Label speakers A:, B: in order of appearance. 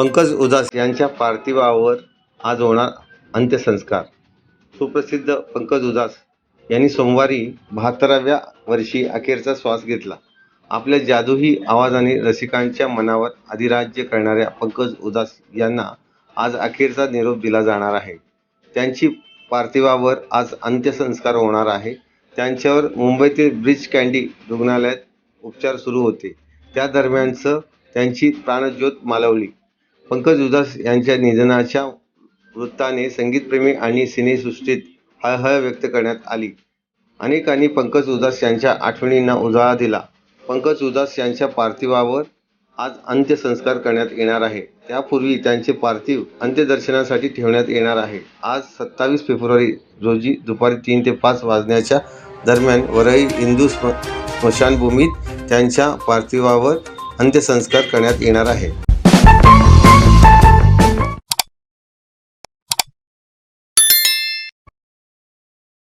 A: पंकज उदास यांच्या पार्थिवावर आज होणार अंत्यसंस्कार. सुप्रसिद्ध पंकज उदास यांनी सोमवारी बहात्तराव्या वर्षी अखेरचा श्वास घेतला. आपल्या जादूही आवाजाने रसिकांच्या मनावर अधिराज्य करणाऱ्या पंकज उदास यांना आज अखेरचा निरोप दिला जाणार आहे. त्यांची पार्थिवावर आज अंत्यसंस्कार होणार आहे. त्यांच्यावर मुंबईतील ब्रिज कँडी रुग्णालयात उपचार सुरू होते. त्या दरम्यानचं त्यांची प्राणज्योत मालवली पंकज उदास यांच्या निधनाच्या वृत्ताने संगीतप्रेमी आणि सिनेसृष्टीत हळहळ व्यक्त करण्यात आली. अनेकांनी पंकज उदास यांच्या आठवणींना उजाळा दिला. पंकज उदास यांच्या पार्थिवावर आज अंत्यसंस्कार करण्यात येणार आहे. त्यापूर्वी त्यांचे पार्थिव अंत्यदर्शनासाठी ठेवण्यात येणार आहे. आज सत्तावीस फेब्रुवारी रोजी दुपारी तीन ते पाच वाजण्याच्या दरम्यान वरळी हिंदू स्म स्मशानभूमीत त्यांच्या पार्थिवावर अंत्यसंस्कार करण्यात येणार आहे.